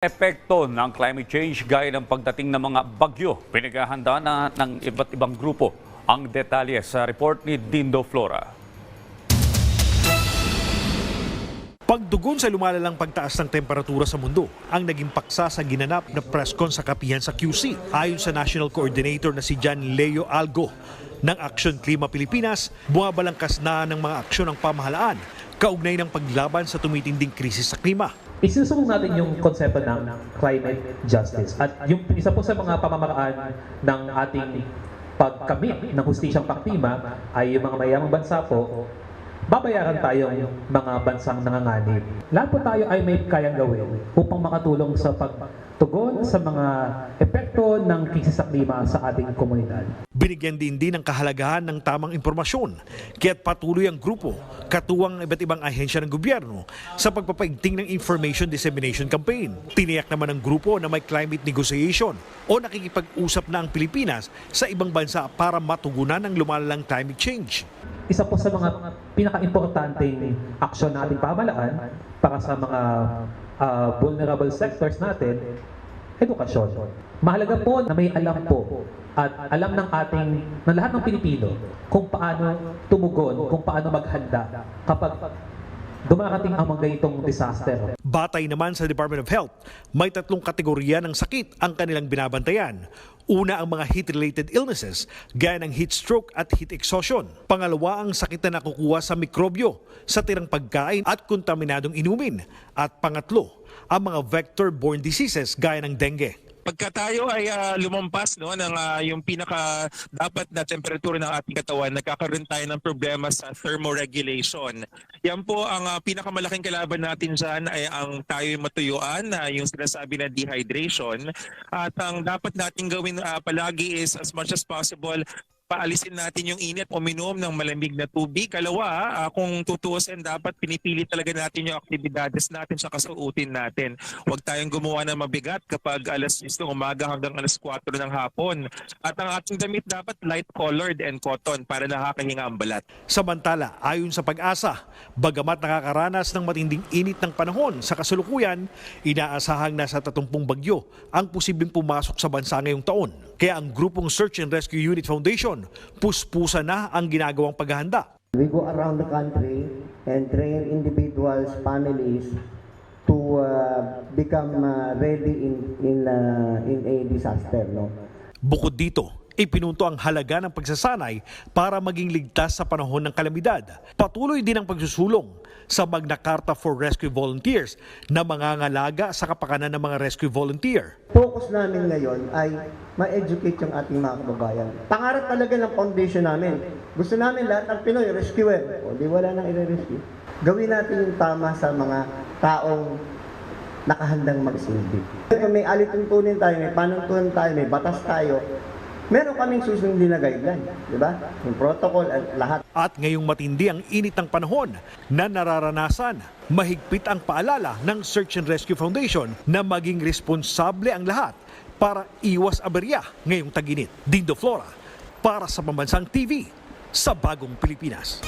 Epekto ng climate change gaya ng pagdating ng mga bagyo, pinaghahanda na ng iba't ibang grupo. Ang detalye sa report ni Dindo Flora. Pagdugon sa lumalalang pagtaas ng temperatura sa mundo ang naging paksa sa ginanap na press con sa kapihan sa QC. Ayon sa National Coordinator na si John Leo Algo ng Action Klima Pilipinas, bumabalangkas na ng mga aksyon ng pamahalaan kaugnay ng paglaban sa tumitinding krisis sa klima. Isusubok natin yung konsepto ng climate justice. At yung isa po sa mga pamamaraan ng ating pagkamit ng hustisyang pangklima ay yung mga mayamang bansa po, babayaran tayo mga bansang nanganganib. Lahat po tayo ay may kayang gawin upang makatulong sa pagtugon sa mga epekto ng krisis sa klima sa ating komunidad. Binigyan din din ng kahalagahan ng tamang impormasyon kaya't patuloy ang grupo katuwang ng iba't ibang ahensya ng gobyerno sa pagpapaigting ng Information Dissemination Campaign. Tiniyak naman ng grupo na may climate negotiation o nakikipag-usap na ang Pilipinas sa ibang bansa para matugunan ang lumalalang climate change. isa po sa mga pinaka-importanting aksyon nating pamalaan para sa mga ah, vulnerable sectors natin, edukasyon. Mahalaga po na may alam po at alam ng ating, ng lahat ng Pilipino kung paano tumugon, kung paano maghanda kapag dumarating ang mga ganitong disaster. Batay naman sa Department of Health, may tatlong kategorya ng sakit ang kanilang binabantayan. Una ang mga heat-related illnesses, gaya ng heat stroke at heat exhaustion. Pangalawa ang sakit na nakukuha sa mikrobyo, sa tirang pagkain at kontaminadong inumin. At pangatlo, ang mga vector-borne diseases gaya ng dengue. pagka tayo ay ah, lumampas no ng ah, yung pinaka dapat na temperatura ng ating katawan nagkakaroon tayo ng problema sa thermoregulation. Yan po ang ah, pinakamalaking kalaban natin diyan ay ang tayo matuyuan na yung sinasabi na dehydration at ang dapat nating gawin ah, palagi is as much as possible paalisin natin yung init, uminom ng malamig na tubig. Kalawa, ah, kung tutuusin, dapat pinipili talaga natin yung aktibidades natin sa kasuotin natin. Huwag tayong gumawa ng mabigat kapag alas 6 ng umaga hanggang alas 4 ng hapon. At ang ating damit dapat light-colored and cotton para nakakahinga ang balat. Samantala, ayon sa pag-asa, bagamat nakakaranas ng matinding init ng panahon sa kasalukuyan, inaasahang nasa 30 bagyo ang posibleng pumasok sa bansa ngayong taon. Kaya ang grupong Search and Rescue Unit Foundation, puspusa na ang ginagawang paghahanda. We go around the country and train individuals, families to uh, become uh, ready in in uh, in a disaster. No. Bukod dito, ipinunto ang halaga ng pagsasanay para maging ligtas sa panahon ng kalamidad. Patuloy din ang pagsusulong sa Magna Carta for Rescue Volunteers na mangangalaga sa kapakanan ng mga rescue volunteer. Focus namin ngayon ay ma-educate yung ating mga kababayan. Pangarap talaga ng foundation namin. Gusto namin lahat ng Pinoy rescuer. O di wala nang i-rescue. Gawin natin yung tama sa mga taong nakahandang magsilbi. Kung may alituntunin tayo, may panuntunan tayo, may batas tayo, meron kaming susundin na guideline. Di ba? Yung protocol at lahat. At ngayong matindi ang init ng panahon na nararanasan, mahigpit ang paalala ng Search and Rescue Foundation na maging responsable ang lahat para iwas aberya ngayong taginit. Dindo Flora, para sa Pambansang TV, sa Bagong Pilipinas.